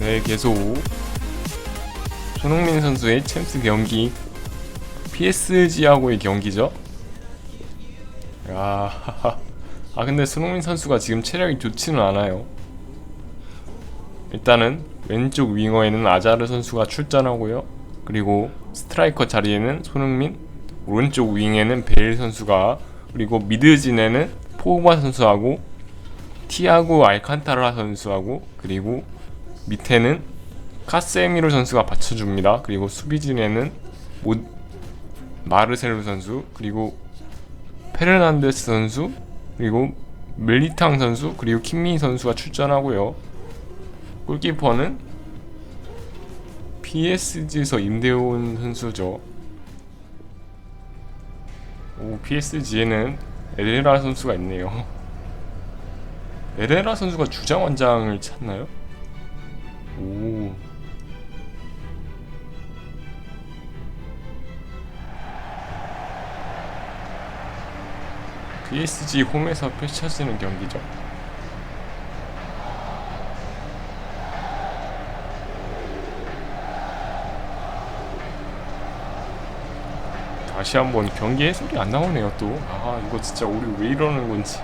네, 계속 손흥민 선수의 챔스 경기 PSG하고의 경기죠. 야, 아 근데 손흥민 선수가 지금 체력이 좋지는 않아요. 일단은 왼쪽 윙어에는 아자르 선수가 출전하고요. 그리고 스트라이커 자리에는 손흥민, 오른쪽 윙에는 베일 선수가 그리고 미드진에는 포그바 선수하고 티아고 알칸타라 선수하고 그리고 밑에는 카세미로 선수가 받쳐줍니다. 그리고 수비진에는 모, 마르셀로 선수 그리고 페르난데스 선수 그리고 멜리탕 선수 그리고 킴미 선수가 출전하고요. 골키퍼는 PSG에서 임대온 선수죠. 오, PSG에는 에레라 선수가 있네요. 에레라 선수가 주장 원장을 찾나요? 오. PSG 홈에서 펼쳐지는 경기죠. 다시 한번 경기 해설이 안 나오네요 또. 아 이거 진짜 우리 왜 이러는 건지.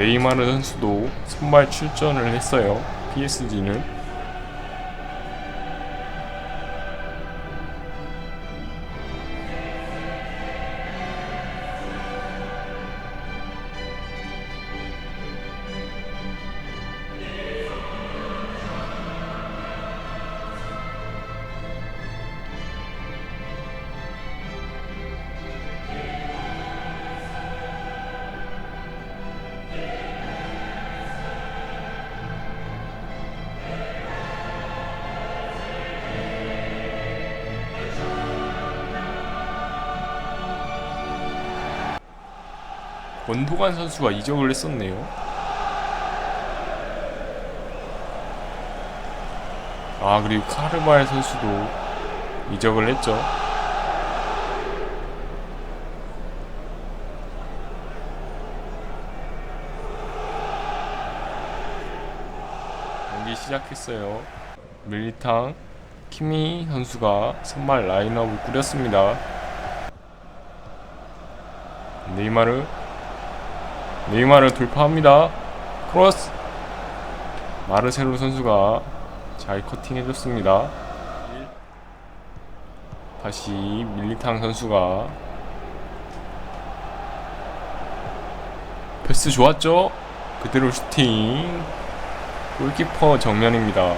네이마르 선수도 선발 출전을 했어요. PSG는. 권도관 선수가 이적을 했었네요. 아 그리고 카르발 선수도 이적을 했죠. 경기 시작했어요. 밀리탕 키미 선수가 선발 라인업을 꾸렸습니다. 네이마르 네이마르 돌파합니다. 크로스. 마르셀로 선수가 잘 커팅해줬습니다. 다시 밀리탕 선수가 패스 좋았죠? 그대로 슈팅. 골키퍼 정면입니다.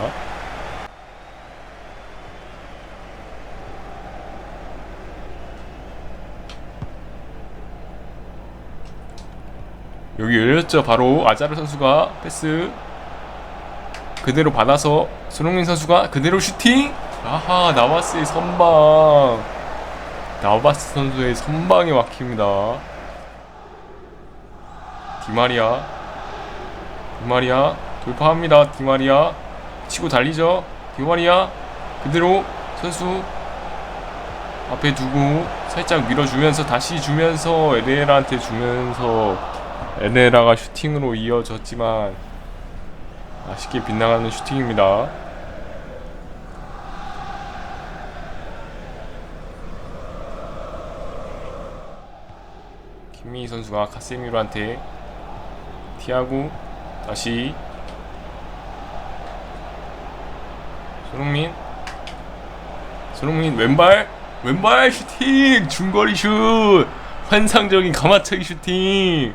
열렸죠. 바로 아자르 선수가 패스 그대로 받아서 손흥민 선수가 그대로 슈팅. 아하 나바스의 선방. 나바스 선수의 선방에 막힙니다. 디마리아. 디마리아 돌파합니다. 디마리아 치고 달리죠. 디마리아 그대로 선수 앞에 두고 살짝 밀어주면서 다시 주면서 에레라한테 주면서 에네라가 슈팅으로 이어졌지만 아쉽게 빗나가는 슈팅입니다. 김민희 선수가 카세미로한테 티하고 다시 손흥민. 손흥민 왼발 왼발 슈팅! 중거리 슛! 환상적인 가마차기 슈팅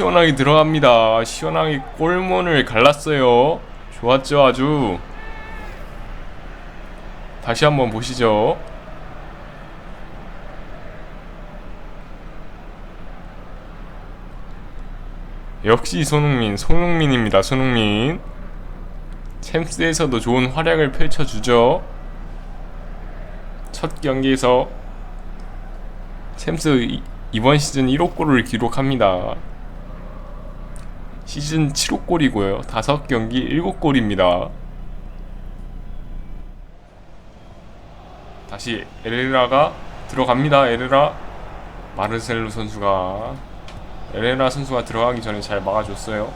시원하게 들어갑니다. 시원하게 골문을 갈랐어요. 좋았죠, 아주. 다시 한번 보시죠. 역시 손흥민, 손흥민입니다. 손흥민. 챔스에서도 좋은 활약을 펼쳐주죠. 첫 경기에서 챔스 이- 이번 시즌 1호 골을 기록합니다. 시즌 7호 골이고요. 5경기 7골입니다. 다시 에레라가 들어갑니다. 에레라. 마르셀로 선수가. 에레라 선수가 들어가기 전에 잘 막아줬어요.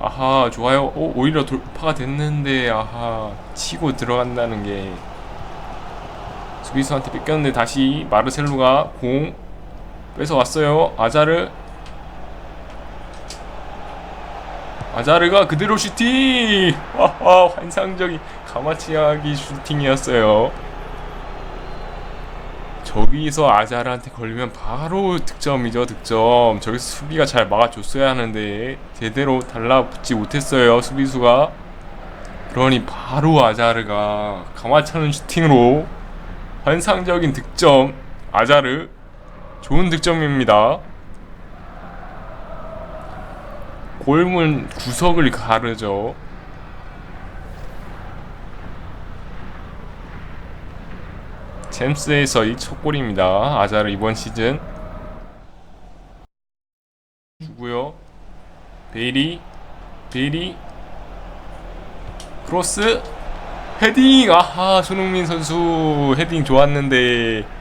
아하 좋아요. 오, 오히려 돌파가 됐는데 아하 치고 들어간다는 게 수비수한테 뺏겼는데 다시 마르셀로가 공 뺏어왔어요 아자르 아자르가 그대로 슈팅! 하하 환상적인 가마치아기 슈팅이었어요. 저기서 아자르한테 걸리면 바로 득점이죠 득점. 저기서 수비가 잘 막아줬어야 하는데 제대로 달라붙지 못했어요 수비수가. 그러니 바로 아자르가 가마차는 슈팅으로 환상적인 득점 아자르 좋은 득점입니다. 골문 구석을 가르죠. 잼스에서의 첫 골입니다. 아자르 이번 시즌 주고요. 베일이 베일이 크로스 헤딩 아하 손흥민 선수 헤딩 좋았는데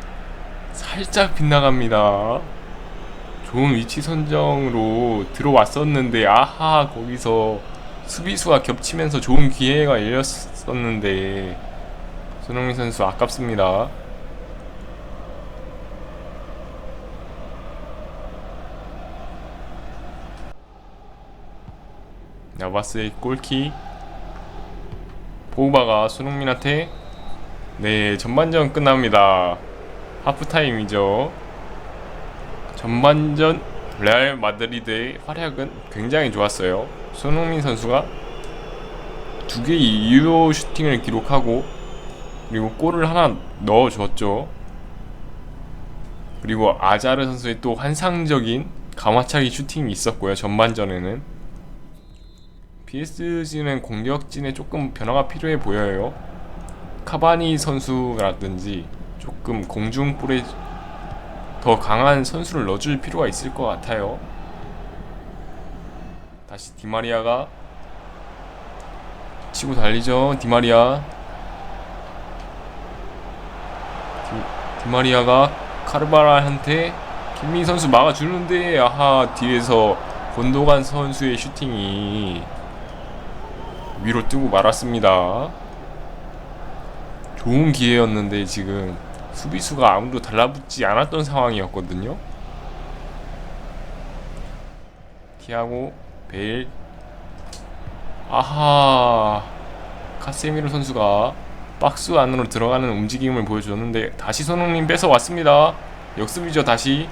살짝 빗나갑니다. 좋은 위치 선정으로 들어왔었는데 아하 거기서 수비수가 겹치면서 좋은 기회가 열렸었는데 손흥민 선수 아깝습니다. 나바스의 골키 포우바가 손흥민한테 네 전반전 끝납니다. 하프타임이죠. 전반전 레알 마드리드의 활약은 굉장히 좋았어요. 손흥민 선수가 두 개의 유효 슈팅을 기록하고 그리고 골을 하나 넣어줬죠. 그리고 아자르 선수의 또 환상적인 가마차기 슈팅이 있었고요. 전반전에는 PSG는 공격진에 조금 변화가 필요해 보여요. 카바니 선수라든지 조금 공중볼에 더 강한 선수를 넣어줄 필요가 있을 것 같아요. 다시 디마리아가 치고 달리죠. 디마리아. 디, 디마리아가 카르바랄한테 김민 선수 막아주는데 아하 뒤에서 권도관 선수의 슈팅이 위로 뜨고 말았습니다. 좋은 기회였는데 지금 수비수가 아무도 달라붙지 않았던 상황이었거든요. 티아고 베일. 아하. 카세미르 선수가 박스 안으로 들어가는 움직임을 보여줬는데 다시 손흥민 뺏어 왔습니다. 역습이죠 다시.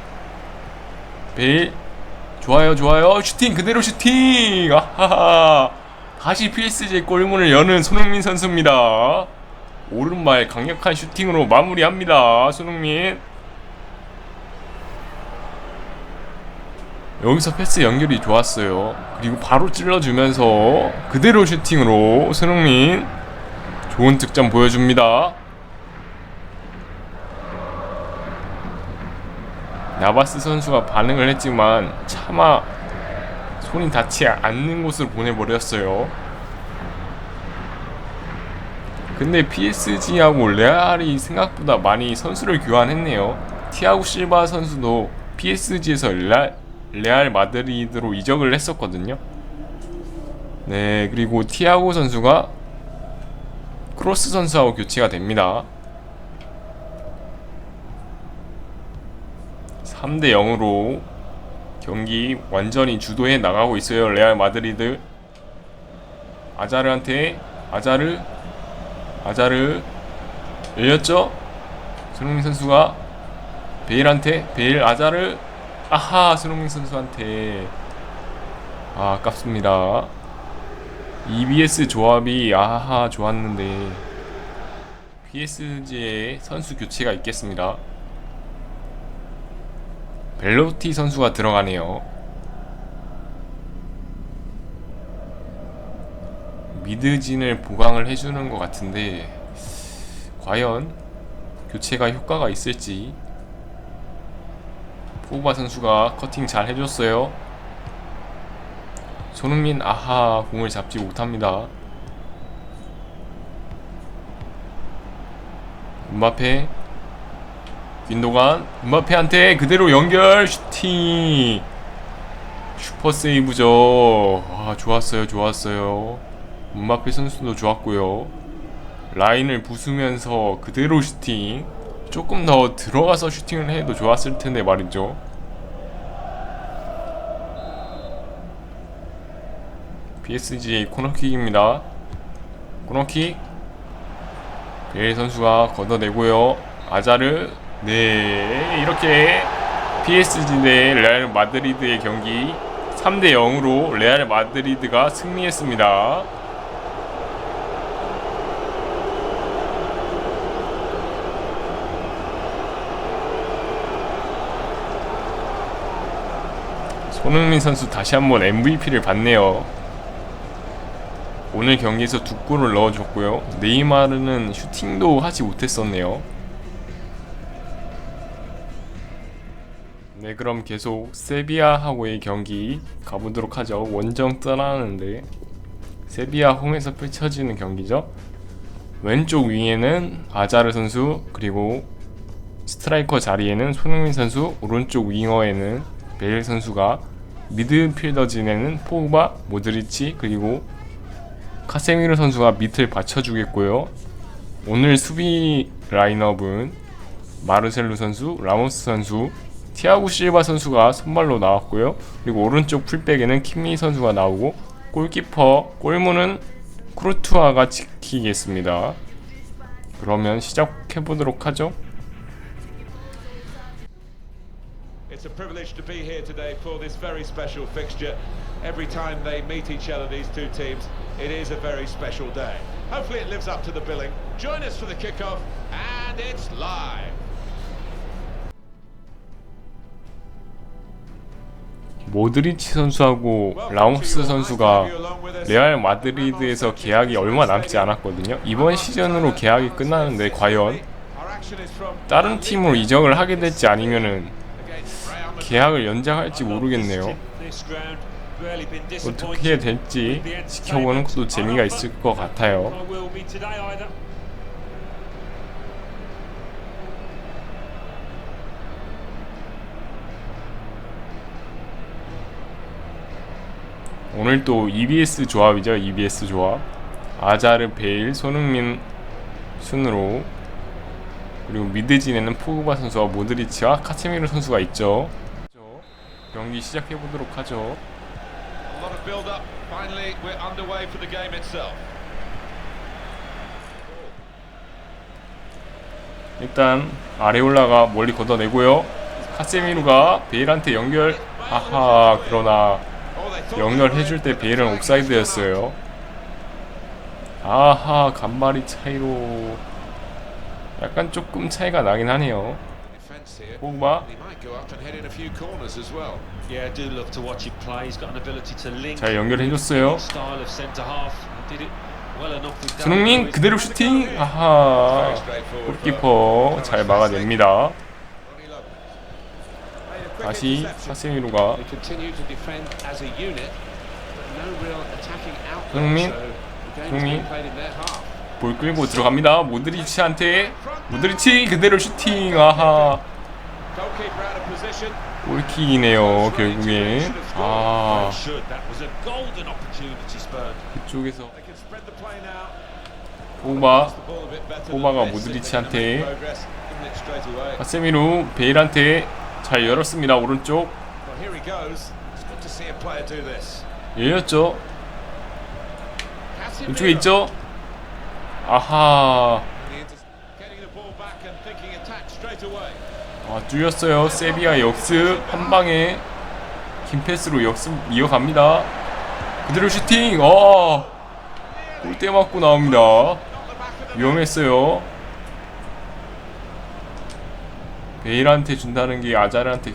베일. 좋아요 좋아요. 슈팅 그대로 슈팅. 아하하. 다시 PSG 골문을 여는 손흥민 선수입니다. 오른발 강력한 슈팅으로 마무리합니다. 손흥민. 여기서 패스 연결이 좋았어요. 그리고 바로 찔러주면서 그대로 슈팅으로 손흥민 좋은 득점 보여줍니다. 나바스 선수가 반응을 했지만 차마 손이 닿지 않는 곳을 보내버렸어요. 근데 PSG하고 레알이 생각보다 많이 선수를 교환했네요. 티아고 실바 선수도 PSG에서 레알, 레알 마드리드로 이적을 했었거든요. 네, 그리고 티아고 선수가 크로스 선수하고 교체가 됩니다. 3대 0으로 경기 완전히 주도해 나가고 있어요. 레알 마드리드. 아자르한테 아자르 아자르 열렸죠? 손흥민 선수가 베일한테 베일 아자르 아하 손흥민 선수한테 아, 아깝습니다. EBS 조합이 아하 좋았는데 PSG에 선수 교체가 있겠습니다. 벨로티 선수가 들어가네요. 미드진을 보강을 해주는 것 같은데 과연 교체가 효과가 있을지 포바 선수가 커팅 잘 해줬어요. 손흥민 아하 공을 잡지 못합니다. 음바페 윈도간 음바페한테 그대로 연결 슈팅 슈퍼 세이브죠 아 좋았어요 좋았어요 음바페 선수도 좋았고요 라인을 부수면서 그대로 슈팅 조금 더 들어가서 슈팅을 해도 좋았을 텐데 말이죠 PSG 코너킥입니다 코너킥 베일 선수가 걷어내고요. 아자르 네 이렇게 PSG 대 레알 마드리드의 경기 3대 0으로 레알 마드리드가 승리했습니다. 손흥민 선수 다시 한번 MVP를 받네요. 오늘 경기에서 두 골을 넣어줬고요. 네이마르는 슈팅도 하지 못했었네요. 네, 그럼 계속 세비야하고의 경기 가보도록 하죠. 원정 떠나는데 세비야 홈에서 펼쳐지는 경기죠. 왼쪽 윙에는 아자르 선수 그리고 스트라이커 자리에는 손흥민 선수, 오른쪽 윙어에는 베일 선수가 미드필더 진에는 포그바, 모드리치 그리고 카세미르 선수가 밑을 받쳐주겠고요. 오늘 수비 라인업은 마르셀루 선수, 라모스 선수, 티아고 실바 선수가 선발로 나왔고요. 그리고 오른쪽 풀백에는 킴미 선수가 나오고 골키퍼 골문은 크루투아가 지키겠습니다. 그러면 시작해 보도록 하죠. It's a privilege to be here today for this very special fixture. Every time they meet each other, these two teams, it is a very special day. Hopefully, it lives up to the billing. Join us for the kickoff, and it's live. 모드리치 선수하고 라모스 선수가 레알 마드리드에서 계약이 얼마 남지 않았거든요. 이번 시즌으로 계약이 끝나는데 과연 다른 팀으로 이적을 하게 될지 아니면은 계약을 연장할지 모르겠네요. 어떻게 될지 지켜보는 것도 재미가 있을 것 같아요. 오늘 또 EBS 조합이죠. EBS 조합. 아자르, 베일, 손흥민 순으로 그리고 미드진에는 포그바 선수와 모드리치와 카체미르 선수가 있죠. 경기 시작해 보도록 하죠. 일단 아레올라가 멀리 걷어내고요. 카세미루가 베일한테 연결. 아하 그러나 연결해줄 때 베일은 옵사이드였어요. 아하 간발이 차이로 약간 조금 차이가 나긴 하네요. defense here. 포그바 He might go up and head in a few corners as well. Yeah, I do love to watch him play. He's got an ability to link. 잘 연결해줬어요. 손흥민 그대로 슈팅. 아하. 골키퍼 잘 막아냅니다. 다시 the game's 손흥민. 볼 끌고 들어갑니다. 모드리치한테 모드리치 그대로 슈팅. 아하. 골킥이네요. 결국엔 아. 그쪽에서 than this. 모드리치한테. 카세미루 베일한테 잘 열었습니다. 오른쪽. 열렸죠. 왼쪽에 있죠. 아하. 아, 뚫렸어요. 세비야 역습 한 방에 긴 패스로 역습 이어갑니다. 그대로 슈팅. 어. 골대 맞고 나옵니다. 위험했어요. 베일한테 준다는 게 아자르한테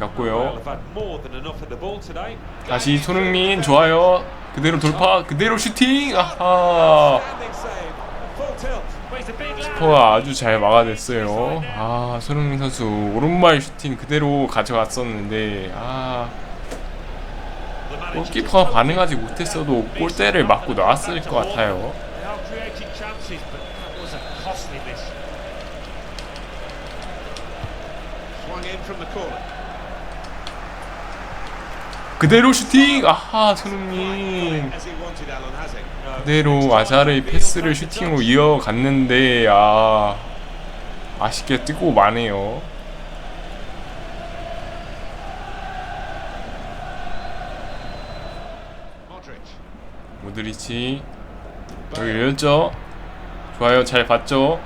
today. 다시 손흥민 좋아요. 그대로 돌파. 그대로 슈팅. 아하. 키퍼가 아주 잘 막아냈어요. 아 손흥민 선수 오른발 슈팅 그대로 가져갔었는데 아 골키퍼가 반응하지 못했어도 골대를 맞고 나왔을 것 같아요. 그대로 슈팅 아하 손흥민 그대로 아자르의 패스를 슈팅으로 이어갔는데 아 아쉽게 뜨고 마네요. 모드리치. 여기 열렸죠? 좋아요. 잘 봤죠?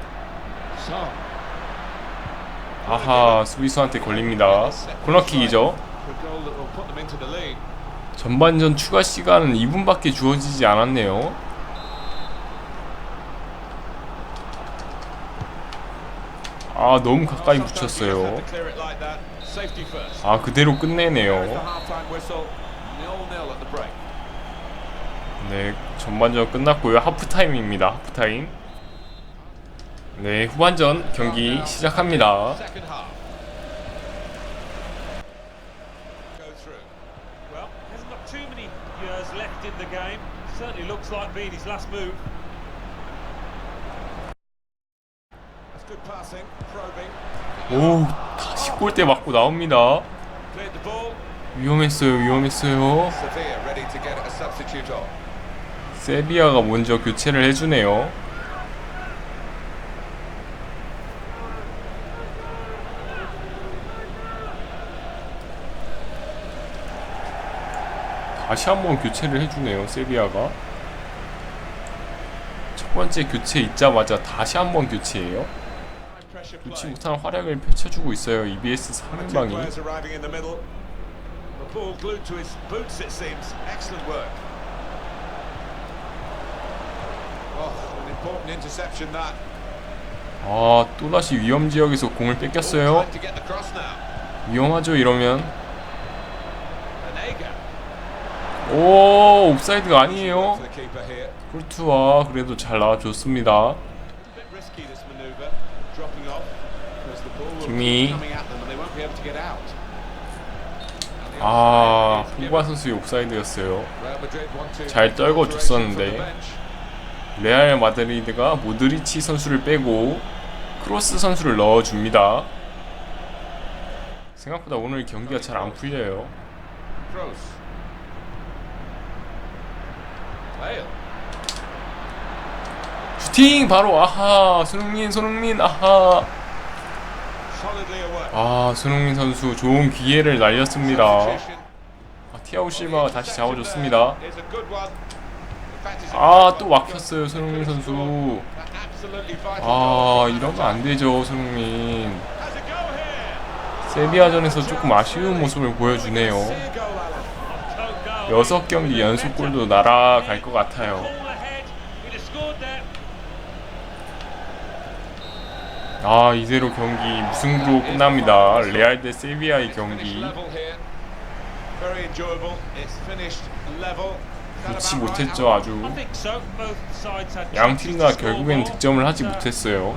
아하 수비수한테 걸립니다. 코너킥이죠 전반전 추가 시간은 2분밖에 주어지지 않았네요 아 너무 가까이 붙였어요. 아 그대로 끝내네요. 네 전반전 끝났고요 하프타임입니다 하프타임 네 후반전 경기 시작합니다 Certainly looks like being his last move. That's good passing. Probing. 오 다시 골대 맞고 나옵니다 Cleared the ball. 위험했어요 위험했어요 Sevilla ready to get a substitute on. 세비야가 먼저 교체를 해주네요 다시 한번 교체를 해주네요 세비야가 첫 번째 교체 있자마자 다시 한번 교체해요 play. 못한 활약을 펼쳐주고 있어요 EBS Two 3인방이 players arriving in the middle. The ball glued to his boots, it seems. Excellent work. Oh, an important interception that. 아 또다시 위험 지역에서 공을 뺏겼어요. 위험하죠 이러면 오 옵사이드가 아니에요. 쿨투와 그래도 잘 나와줬습니다 김이. 아. 후바 선수의 옵사이드였어요 잘 떨궈 creation 줬었는데. from the bench. 레알 마드리드가 모드리치 선수를 빼고 크로스 선수를 넣어줍니다 생각보다 오늘 경기가 잘 안 풀려요 Bale. 슈팅 바로 아하 손흥민 손흥민 아하. 아 손흥민 선수 좋은 기회를 날렸습니다. 아, 티아오 실바가 다시 잡아줬습니다 아 또 막혔어요 손흥민 선수 아. 이러면 안 되죠 손흥민. 세비야전에서 조금 아쉬운 모습을 보여주네요 여섯 경기 연속 골도 날아갈 것 같아요. 아 이대로 경기 무승부로 끝납니다 레알 대 세비야의 경기 right, 못했죠? 아주 양 팀 다 결국엔. 득점을 하지 못했어요